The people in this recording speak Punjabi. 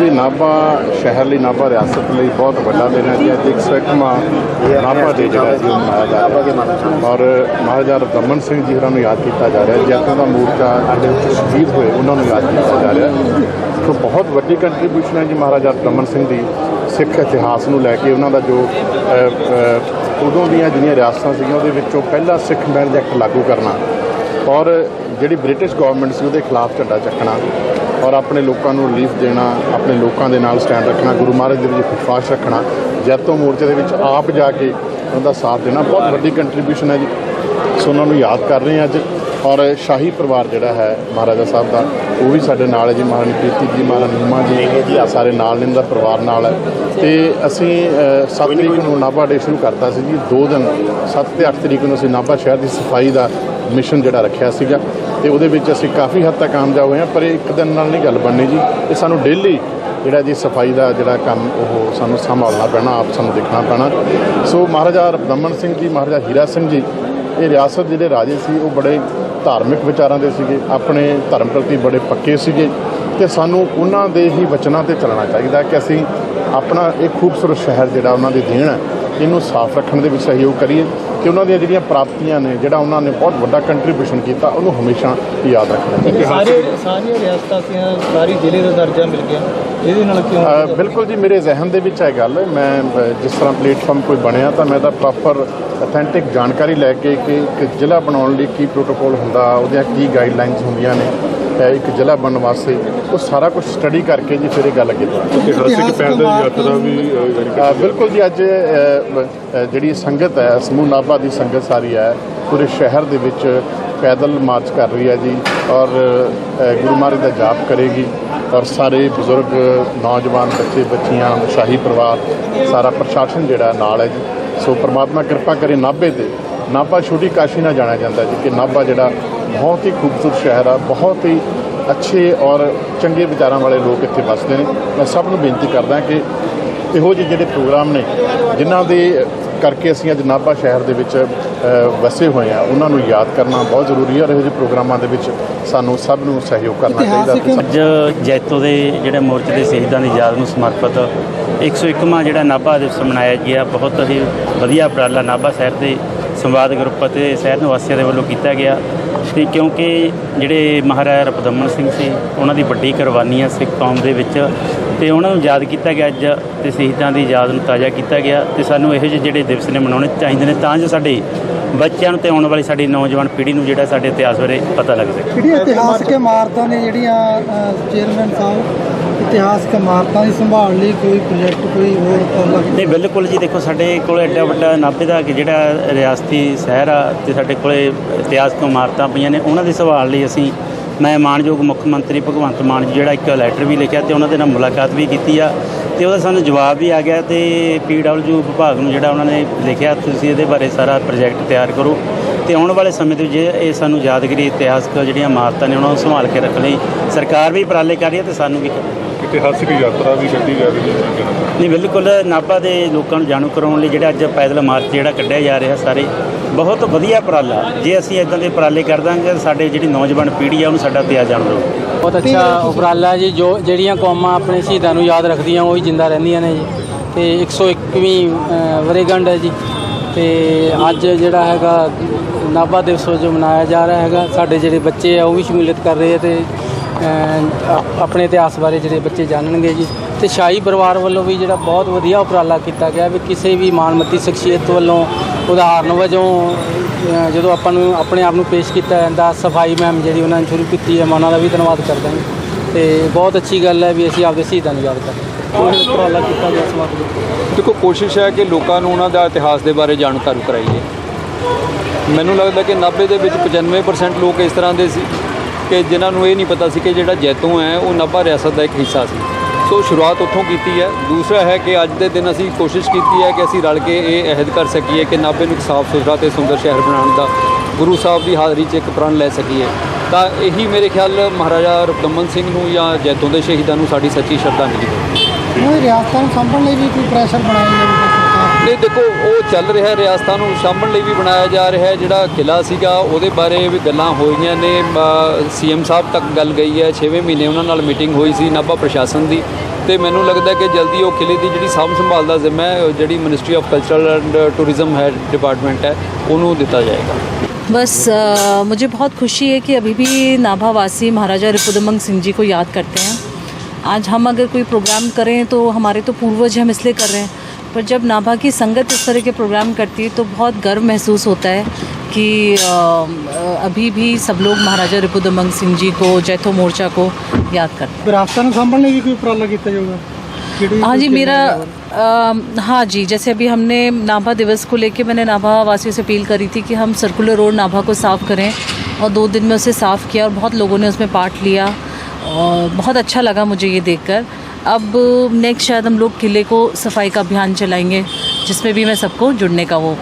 ਬਿਲਕੁਲ ਨਾਭਾ ਸ਼ਹਿਰ ਲਈ, ਨਾਭਾ ਰਿਆਸਤ ਲਈ ਬਹੁਤ ਵੱਡਾ ਦਿਨ ਹੈ ਜੀ। ਅੱਜ 101ਵਾਂ ਨਾਭਾ ਦੇ ਜਿਹੜਾ ਜੀ ਮਨਾਇਆ ਜਾ ਰਿਹਾ ਹੈ। ਔਰ ਮਹਾਰਾਜਾ ਰਮਨ ਸਿੰਘ ਜੀ ਹੋਰਾਂ ਨੂੰ ਯਾਦ ਕੀਤਾ ਜਾ ਰਿਹਾ ਹੈ। ਜੈਤੋਂ ਦਾ ਮੋਰਚਾ ਜਿਹੜੇ ਸ਼ਹੀਦ ਹੋਏ, ਉਹਨਾਂ ਨੂੰ ਯਾਦ ਕੀਤਾ ਜਾ ਰਿਹਾ ਸੋ ਬਹੁਤ ਵੱਡੀ ਕੰਟਰੀਬਿਊਸ਼ਨ ਹੈ ਜੀ ਮਹਾਰਾਜਾ ਰਮਨ ਸਿੰਘ ਦੀ ਸਿੱਖ ਇਤਿਹਾਸ ਨੂੰ ਲੈ ਕੇ। ਉਹਨਾਂ ਦਾ ਜੋ ਉਦੋਂ ਦੀਆਂ ਜਿਹੜੀਆਂ ਰਿਆਸਤਾਂ ਸੀਗੀਆਂ, ਉਹਦੇ ਵਿੱਚੋਂ ਪਹਿਲਾ ਸਿੱਖ ਮੈਰਿਜ ਐਕਟ ਲਾਗੂ ਕਰਨਾ। ਔਰ ਜਿਹੜੀ ਬ੍ਰਿਟਿਸ਼ ਗਵਰਨਮੈਂਟ ਸੀ, ਉਹਦੇ ਖਿਲਾਫ ਝੰਡਾ ਚੱਕਣਾ। ਔਰ ਆਪਣੇ ਲੋਕਾਂ ਨੂੰ ਰਿਲੀਫ ਦੇਣਾ, ਆਪਣੇ ਲੋਕਾਂ ਦੇ ਨਾਲ ਸਟੈਂਡ ਰੱਖਣਾ, ਗੁਰੂ ਮਹਾਰਾਜ ਦੇ ਵਿੱਚ ਵਿਸ਼ਵਾਸ ਰੱਖਣਾ ਜੈਤੋ ਮੋਰਚੇ ਦੇ ਵਿੱਚ ਆਪ ਜਾ ਕੇ ਉਹਦਾ ਸਾਥ ਦੇਣਾ, ਬਹੁਤ ਵੱਡੀ ਕੰਟਰੀਬਿਊਸ਼ਨ ਹੈ ਜੀ। ਸੋ ਉਹਨਾਂ ਨੂੰ ਯਾਦ ਕਰ ਰਹੇ ਹਾਂ ਅੱਜ। ਔਰ ਸ਼ਾਹੀ ਪਰਿਵਾਰ ਜਿਹੜਾ ਹੈ, ਮਹਾਰਾਜਾ ਸਾਹਿਬ ਦਾ, ਉਹ ਵੀ ਸਾਡੇ ਨਾਲ ਹੈ ਜੀ, ਮਹਾਰਾਣੀ ਪ੍ਰੀਤੀ ਜੀ, ਮਹਾਰਾਣੀ ਨੀਮਾ ਜੀ, ਸਾਰੇ ਨਾਲ ਨੇ ਦਾ ਪਰਿਵਾਰ ਨਾਲ ਹੈ। ਤੇ ਅਸੀਂ 7 ਤਰੀਕ ਨੂੰ ਨਾਭਾ ਡੇ ਸ਼ੁਰੂ ਕਰਤਾ ਸੀ ਜੀ। ਦੋ ਦਿਨ 7 ਤੇ 8 ਤਰੀਕ ਨੂੰ ਅਸੀਂ ਨਾਭਾ ਸ਼ਹਿਰ ਦੀ ਸਫ਼ਾਈ ਦਾ ਮਿਸ਼ਨ ਜਿਹੜਾ ਰੱਖਿਆ ਸੀਗਾ ਤੇ ਉਹਦੇ ਵਿੱਚ ਅਸੀਂ ਕਾਫੀ ਹੱਦ ਤੱਕ ਕਾਮਯਾਬ ਹੋਏ ਹਾਂ, ਪਰ ਇਹ ਇੱਕ ਦਿਨ ਨਾਲ ਨਹੀਂ ਗੱਲ ਬਣਨੀ ਜੀ। ਇਹ ਸਾਨੂੰ ਡੇਲੀ ਜਿਹੜਾ ਜੀ ਸਫ਼ਾਈ ਦਾ ਜਿਹੜਾ ਕੰਮ, ਉਹ ਸਾਨੂੰ ਸੰਭਾਲਣਾ ਪੈਣਾ, ਆਪ ਸਾਨੂੰ ਦੇਖਣਾ ਪੈਣਾ। ਸੋ ਮਹਾਰਾਜਾ ਰਮਨ ਸਿੰਘ ਜੀ, ਮਹਾਰਾਜਾ ਹੀਰਾ ਸਿੰਘ ਜੀ, ਇਹ ਰਿਆਸਤ ਜਿਹੜੇ ਰਾਜੇ ਸੀ, ਉਹ ਬੜੇ ਧਾਰਮਿਕ ਵਿਚਾਰਾਂ ਦੇ ਸੀਗੇ, ਆਪਣੇ ਧਰਮ ਪ੍ਰਤੀ ਬੜੇ ਪੱਕੇ ਸੀਗੇ ਤੇ ਸਾਨੂੰ ਉਹਨਾਂ ਦੇ ਹੀ ਵਚਨਾਂ ਤੇ ਚੱਲਣਾ ਚਾਹੀਦਾ ਕਿ ਅਸੀਂ ਆਪਣਾ ਇਹ ਖੂਬਸੂਰਤ ਸ਼ਹਿਰ ਜਿਹੜਾ ਉਹਨਾਂ ਦੀ ਦੇਣ ਹੈ, ਇਹਨੂੰ ਸਾਫ਼ ਰੱਖਣ ਦੇ ਵਿੱਚ ਸਹਿਯੋਗ ਕਰੀਏ। ਕਿ ਉਹਨਾਂ ਦੀਆਂ ਜਿਹੜੀਆਂ ਪ੍ਰਾਪਤੀਆਂ ਨੇ, ਜਿਹੜਾ ਉਹਨਾਂ ਨੇ ਬਹੁਤ ਵੱਡਾ ਕੰਟਰੀਬਿਊਸ਼ਨ ਕੀਤਾ, ਉਹਨੂੰ ਹਮੇਸ਼ਾ ਯਾਦ ਰੱਖਣਾ ਚਾਹੀਦਾ। ਸਾਰੇ ਸਾਰੀਆਂ ਰਿਆਸਤਾਂ ਦੀਆਂ ਸਾਰੀ ਜ਼ਿਲ੍ਹੇ ਦਾ ਦਰਜਾ ਮਿਲ ਗਿਆ। ਇਹਦੇ ਨਾਲ ਕਿਉਂ? ਬਿਲਕੁਲ ਜੀ ਮੇਰੇ ਜ਼ਿਹਨ ਦੇ ਵਿੱਚ ਇਹ ਗੱਲ ਹੈ। ਮੈਂ ਜਿਸ ਤਰ੍ਹਾਂ ਪਲੇਟਫਾਰਮ ਕੋਈ ਬਣਿਆ ਤਾਂ ਮੈਂ ਤਾਂ ਪ੍ਰੋਪਰ ਅਥੈਂਟਿਕ ਜਾਣਕਾਰੀ ਲੈ ਕੇ ਕਿ ਇੱਕ ਜ਼ਿਲ੍ਹਾ ਬਣਾਉਣ ਲਈ ਕੀ ਪ੍ਰੋਟੋਕੋਲ ਹੁੰਦਾ ਉਹਦੀਆਂ ਕੀ ਗਾਈਡਲਾਈਨਸ ਹੁੰਦੀਆਂ ਨੇ ਇੱਕ ਜ਼ਿਲ੍ਹਾ ਬਣਨ ਵਾਸਤੇ। ਉਹ ਸਾਰਾ ਕੁਝ ਸਟੱਡੀ ਕਰਕੇ ਜੀ ਫਿਰ ਇਹ ਗੱਲ ਕੀਤੀ ਇਤਿਹਾਸਿਕ ਪੈਦਲ ਯਾਤਰਾ ਵੀ ਬਿਲਕੁਲ ਜੀ ਅੱਜ ਜਿਹੜੀ ਸੰਗਤ ਹੈ ਸਮੂਹ ਨਾਭਾ ਦੀ ਸੰਗਤ ਸਾਰੀ ਹੈ ਪੂਰੇ ਸ਼ਹਿਰ ਦੇ ਵਿੱਚ ਪੈਦਲ ਮਾਰਚ ਕਰ ਰਹੀ ਹੈ ਜੀ ਔਰ ਗੁਰੂ ਮਹਾਰਾਜ ਦਾ ਜਾਪ ਕਰੇਗੀ ਔਰ ਸਾਰੇ ਬਜ਼ੁਰਗ, ਨੌਜਵਾਨ ਬੱਚੇ, ਬੱਚੀਆਂ, ਸ਼ਾਹੀ ਪਰਿਵਾਰ ਸਾਰਾ ਪ੍ਰਸ਼ਾਸਨ ਜਿਹੜਾ ਨਾਲ ਹੈ ਜੀ। ਸੋ ਪ੍ਰਮਾਤਮਾ ਕਿਰਪਾ ਕਰੇ ਨਾਭੇ ਤੇ, ਨਾਭਾ ਛੋਟੀ ਕਾਸ਼ੀ ਨਾਲ ਜਾਣਿਆ ਜਾਂਦਾ ਜੀ ਕਿ ਨਾਭਾ ਜਿਹੜਾ ਬਹੁਤ ਹੀ ਖੂਬਸੂਰਤ ਸ਼ਹਿਰ ਆ, ਬਹੁਤ ਹੀ ਅੱਛੇ ਔਰ ਚੰਗੇ ਵਿਚਾਰਾਂ ਵਾਲੇ ਲੋਕ ਇੱਥੇ ਵੱਸਦੇ ਨੇ। ਮੈਂ ਸਭ ਨੂੰ ਬੇਨਤੀ ਕਰਦਾ ਕਿ ਇਹੋ ਜਿਹੇ ਜਿਹੜੇ ਪ੍ਰੋਗਰਾਮ ਨੇ, ਜਿਨ੍ਹਾਂ ਦੇ ਕਰਕੇ ਅਸੀਂ ਅੱਜ ਨਾਭਾ ਸ਼ਹਿਰ ਦੇ ਵਿੱਚ ਵਸੇ ਹੋਏ ਆ ਉਹਨਾਂ ਨੂੰ ਯਾਦ ਕਰਨਾ ਬਹੁਤ ਜ਼ਰੂਰੀ ਹੈ ਔਰ ਇਹੋ ਜਿਹੇ ਪ੍ਰੋਗਰਾਮਾਂ ਦੇ ਵਿੱਚ ਸਾਨੂੰ ਸਭ ਨੂੰ ਸਹਿਯੋਗ ਕਰਨਾ ਚਾਹੀਦਾ ਅੱਜ ਜੈਤੋ ਦੇ ਜਿਹੜੇ ਮੋਰਚੇ ਦੇ ਸ਼ਹੀਦਾਂ ਦੀ ਯਾਦ ਨੂੰ ਸਮਰਪਿਤ 101ਵਾਂ ਜਿਹੜਾ ਨਾਭਾ ਦਿਵਸ ਮਨਾਇਆ ਗਿਆ ਬਹੁਤ ਹੀ ਵਧੀਆ ਉਪਰਾਲਾ ਨਾਭਾ ਸ਼ਹਿਰ ਦੇ ਸੰਵਾਦ ਗਰੁੱਪ ਅਤੇ ਸ਼ਹਿਰ ਨਿਵਾਸੀਆਂ ਦੇ ਵੱਲੋਂ ਕੀਤਾ ਗਿਆ। ਤੇ ਕਿਉਂਕਿ ਜਿਹੜੇ ਮਹਾਰਾਜਾ ਰਪਦਮਨ ਸਿੰਘ ਸੀ, ਉਹਨਾਂ ਦੀ ਵੱਡੀ ਕੁਰਬਾਨੀ ਆ ਸਿੱਖ ਕੌਮ ਦੇ ਵਿੱਚ ਤੇ ਉਹਨਾਂ ਨੂੰ ਯਾਦ ਕੀਤਾ ਗਿਆ ਅੱਜ ਤੇ ਸ਼ਹੀਦਾਂ ਦੀ ਯਾਦ ਨੂੰ ਤਾਜ਼ਾ ਕੀਤਾ ਗਿਆ ਤੇ ਸਾਨੂੰ ਇਹੋ ਜਿਹੇ ਜਿਹੜੇ ਦਿਵਸ ਨੇ ਮਨਾਉਣੇ ਚਾਹੀਦੇ ਨੇ, ਤਾਂ ਜੋ ਸਾਡੇ ਬੱਚਿਆਂ ਨੂੰ ਤੇ ਆਉਣ ਵਾਲੀ ਸਾਡੀ ਨੌਜਵਾਨ ਪੀੜ੍ਹੀ ਨੂੰ ਜਿਹੜਾ ਸਾਡੇ ਇਤਿਹਾਸ ਬਾਰੇ ਪਤਾ ਲੱਗ ਸਕੇ। ਜਿਹੜੀਆਂ ਇਤਿਹਾਸਕ ਇਮਾਰਤਾਂ ਨੇ ਜਿਹੜੀਆਂ ਚੇਅਰਮੈਨ ਸਾਹਿਬ? ਇਤਿਹਾਸਕ ਇਮਾਰਤਾਂ ਦੀ ਸੰਭਾਲ ਲਈ ਕੋਈ ਪ੍ਰੋਜੈਕਟ ਕੋਈ ਹੋਰ ਉਪਰਾਲਾ ਨਹੀਂ। ਬਿਲਕੁਲ ਜੀ, ਦੇਖੋ, ਸਾਡੇ ਕੋਲ ਐਡਾ ਵੱਡਾ ਨਾਭੇ ਦਾ ਕਿ ਜਿਹੜਾ ਰਿਆਸਤੀ ਸ਼ਹਿਰ ਆ ਤੇ ਸਾਡੇ ਕੋਲੇ ਇਤਿਹਾਸਕ ਇਮਾਰਤਾਂ ਪਈਆਂ ਨੇ, ਉਹਨਾਂ ਦੀ ਸੰਭਾਲ ਲਈ ਅਸੀਂ, ਮੈਂ ਮਾਨਯੋਗ ਮੁੱਖ ਮੰਤਰੀ ਭਗਵੰਤ ਮਾਨ ਜੀ, ਜਿਹੜਾ ਇੱਕ ਲੈਟਰ ਵੀ ਲਿਖਿਆ ਤੇ ਉਹਨਾਂ ਦੇ ਨਾਲ ਮੁਲਾਕਾਤ ਵੀ ਕੀਤੀ ਆ ਤੇ ਉਹਦਾ ਸਾਨੂੰ ਜਵਾਬ ਵੀ ਆ ਗਿਆ ਤੇ ਪੀਡਬਲਯੂ ਵਿਭਾਗ ਨੂੰ ਜਿਹੜਾ ਉਹਨਾਂ ਨੇ ਲਿਖਿਆ, ਤੁਸੀਂ ਇਹਦੇ ਬਾਰੇ ਸਾਰਾ ਪ੍ਰੋਜੈਕਟ ਤਿਆਰ ਕਰੋ ਤੇ ਆਉਣ ਵਾਲੇ ਸਮੇਂ ਦੇ ਜੇ ਇਹ ਸਾਨੂੰ ਯਾਦਗਰੀ ਇਤਿਹਾਸਕ ਜਿਹੜੀਆਂ ਇਮਾਰਤਾਂ ਨੇ, ਉਹਨਾਂ ਨੂੰ ਸੰਭਾਲ ਕੇ ਰੱਖਣ ਲਈ ਸਰਕਾਰ ਵੀ ਉਪਰਾਲੇ ਕਰ ਰਹੀ ਹੈ ਤੇ ਸਾਨੂੰ ਵੀ ਇਤਿਹਾਸਿਕ ਯਾਤਰਾ ਵੀ ਕੱਢੀ ਜਾ ਰਹੀ ਹੈ ਨਹੀਂ ਬਿਲਕੁਲ ਨਾਭਾ ਦੇ ਲੋਕਾਂ ਨੂੰ ਜਾਣੂ ਕਰਾਉਣ ਲਈ ਜਿਹੜਾ ਅੱਜ ਪੈਦਲ ਮਾਰਚ ਜਿਹੜਾ ਕੱਢਿਆ ਜਾ ਰਿਹਾ ਸਾਰੇ ਬਹੁਤ ਵਧੀਆ ਉਪਰਾਲਾ। ਜੇ ਅਸੀਂ ਇਦਾਂ ਦੇ ਉਪਰਾਲੇ ਕਰ ਦਾਂਗੇ ਸਾਡੇ ਜਿਹੜੀ ਨੌਜਵਾਨ ਪੀੜ੍ਹੀ ਆ ਉਹਨੂੰ ਸਾਡਾ ਇਤਿਹਾਸ ਜਾਣ ਦਿਓ ਬਹੁਤ ਅੱਛਾ ਉਪਰਾਲਾ ਜੀ ਜੋ ਜਿਹੜੀਆਂ ਕੌਮਾਂ ਆਪਣੇ ਸ਼ਹੀਦਾਂ ਨੂੰ ਯਾਦ ਰੱਖਦੀਆਂ ਉਹ ਹੀ ਜਿੰਦਾ ਰਹਿੰਦੀਆਂ ਨੇ ਜੀ। ਤੇ 101ਵੀਂ ਅ, ਵਰ੍ਹੇਗੰਢ ਹੈ ਜੀ। ਤੇ ਅੱਜ ਜਿਹੜਾ ਹੈਗਾ ਨਾਭਾ ਦਿਵਸ ਜੋ ਮਨਾਇਆ ਜਾ ਰਿਹਾ ਹੈਗਾ। ਸਾਡੇ ਜਿਹੜੇ ਬੱਚੇ ਆ ਉਹ ਵੀ ਸ਼ਮੂਲੀਅਤ ਕਰ ਰਹੇ ਆ ਤੇ ਆਪਣੇ ਇਤਿਹਾਸ ਬਾਰੇ ਜਿਹੜੇ ਬੱਚੇ ਜਾਣਨਗੇ ਜੀ। ਤੇ ਸ਼ਾਹੀ ਪਰਿਵਾਰ ਵੱਲੋਂ ਵੀ ਜਿਹੜਾ ਬਹੁਤ ਵਧੀਆ ਉਪਰਾਲਾ ਕੀਤਾ ਗਿਆ ਵੀ ਕਿਸੇ ਵੀ ਮਾਨਮਤੀ ਸ਼ਖਸੀਅਤ ਵੱਲੋਂ ਉਦਾਹਰਨ ਵਜੋਂ ਜਦੋਂ ਆਪਾਂ ਨੂੰ ਆਪਣੇ ਆਪ ਨੂੰ ਪੇਸ਼ ਕੀਤਾ ਜਾਂਦਾ, ਸਫ਼ਾਈ ਮੁਹਿੰਮ ਜਿਹੜੀ ਉਹਨਾਂ ਨੇ ਸ਼ੁਰੂ ਕੀਤੀ ਹੈ, ਮੈਂ ਉਹਨਾਂ ਦਾ ਵੀ ਧੰਨਵਾਦ ਕਰਦਾ ਹਾਂ ਤੇ ਬਹੁਤ ਅੱਛੀ ਗੱਲ ਹੈ ਵੀ ਅਸੀਂ ਆਪਦੇ ਸ਼ਹੀਦਾਂ ਨੂੰ ਯਾਦ ਕਰਦੇ ਹਾਂ। ਉਪਰਾਲਾ ਕੀਤਾ ਗਿਆ ਸਮਾਗਮ ਦੇਖੋ, ਕੋਸ਼ਿਸ਼ ਹੈ ਕਿ ਲੋਕਾਂ ਨੂੰ ਉਹਨਾਂ ਦਾ ਇਤਿਹਾਸ ਦੇ ਬਾਰੇ ਜਾਣਕਾਰੀ ਕਰਾਈਏ। ਮੈਨੂੰ ਲੱਗਦਾ ਕਿ 90 ਦੇ ਵਿੱਚ 95% ਲੋਕ ਇਸ ਤਰ੍ਹਾਂ ਦੇ ਸੀ। ਕਿ ਜਿਨ੍ਹਾਂ ਨੂੰ ਇਹ ਨਹੀਂ ਪਤਾ ਸੀ ਕਿ ਜਿਹੜਾ ਜੈਤੋਂ ਹੈ, ਉਹ ਨਾਭਾ ਰਿਆਸਤ ਦਾ ਇੱਕ ਹਿੱਸਾ ਸੀ। ਸੋ ਸ਼ੁਰੂਆਤ ਉੱਥੋਂ ਕੀਤੀ ਹੈ। ਦੂਸਰਾ ਹੈ ਕਿ ਅੱਜ ਦੇ ਦਿਨ ਅਸੀਂ ਕੋਸ਼ਿਸ਼ ਕੀਤੀ ਹੈ ਕਿ ਅਸੀਂ ਰਲ ਕੇ ਇਹ ਅਹਿਦ ਕਰ ਸਕੀਏ ਕਿ ਨਾਭੇ ਨੂੰ ਇੱਕ ਸਾਫ਼ ਸੁਥਰਾ ਤੇ ਸੁੰਦਰ ਸ਼ਹਿਰ ਬਣਾਉਣ ਦਾ ਗੁਰੂ ਸਾਹਿਬ ਦੀ ਹਾਜ਼ਰੀ 'ਚ ਇੱਕ ਪ੍ਰਣ ਲੈ ਸਕੀਏ। ਤਾਂ ਇਹੀ ਮੇਰੇ ਖਿਆਲ ਮਹਾਰਾਜਾ ਰੁਕਮਨ ਸਿੰਘ ਨੂੰ ਜਾਂ ਜੈਤੋਂ ਦੇ ਸ਼ਹੀਦਾਂ ਨੂੰ ਸਾਡੀ ਸੱਚੀ ਸ਼ਰਧਾਂਜਲੀ ਹੋਵੇਗੀ ਉਹ ਰਿਆਸਤਾਂ ਨੂੰ ਸਾਂਭਣ ਲਈ ਵੀ ਕੋਈ ਪ੍ਰੈਸ਼ਰ ਬਣਾਇਆ ਜਾਵੇਗਾ ਸਰਕਾਰ ਨਹੀਂ ਦੇਖੋ ਉਹ ਚੱਲ ਰਿਹਾ ਰਿਆਸਤਾਂ ਨੂੰ ਸਾਂਭਣ ਲਈ ਵੀ ਬਣਾਇਆ ਜਾ ਰਿਹਾ ਹੈ ਜਿਹੜਾ ਕਿਲਾ ਸੀਗਾ ਉਹਦੇ ਬਾਰੇ ਵੀ ਗੱਲਾਂ ਹੋਈਆਂ ਨੇ ਸੀਐਮ ਸਾਹਿਬ ਤੱਕ ਗੱਲ ਗਈ ਹੈ 6ਵੇਂ ਮਹੀਨੇ ਉਹਨਾਂ ਨਾਲ ਮੀਟਿੰਗ ਹੋਈ ਸੀ ਨਾਭਾ ਪ੍ਰਸ਼ਾਸਨ ਦੀ ਤੇ ਮੈਨੂੰ ਲੱਗਦਾ ਕਿ ਜਲਦੀ ਉਹ ਕਿਲੇ ਦੀ ਜਿਹੜੀ ਸਾਂਭ ਸੰਭਾਲ ਦਾ ਜ਼ਿੰਮਾ ਹੈ ਉਹ ਜਿਹੜੀ ministry of cultural and tourism ਹੈ ਡਿਪਾਰਟਮੈਂਟ ਹੈ ਉਹਨੂੰ ਦਿੱਤਾ ਜਾਏਗਾ बस अ, मुझे बहुत खुशी है कि अभी भी नाभावासी महाराजा रिपुदमंग सिंह जी को याद करते हैं आज हम अगर कोई प्रोग्राम करें तो हमारे तो पूर्वज हम इसलिए कर रहे हैं। पर जब नाभा की संगत इस तरह के प्रोग्राम करती है तो बहुत गर्व महसूस होता है कि अभी भी सब लोग महाराजा रिपुदमंग सिंह जी को जैथो मोर्चा को याद करते हैं। सामने की कोई प्राला किया हाँ जी तो मेरा आ, हाँ जी जैसे अभी हमने नाभा दिवस को लेके मैंने नाभा वासियों से अपील करी थी कि हम सर्कुलर रोड नाभा को साफ़ करें और दो दिन में उसे साफ़ किया और बहुत लोगों ने उसमें पार्ट लिया। और बहुत अच्छा लगा मुझे ये देखकर अब नेक्स्ट शायद हम लोग किले को सफाई का अभियान चलाएंगे जिसमें भी मैं सबको जुड़ने का वो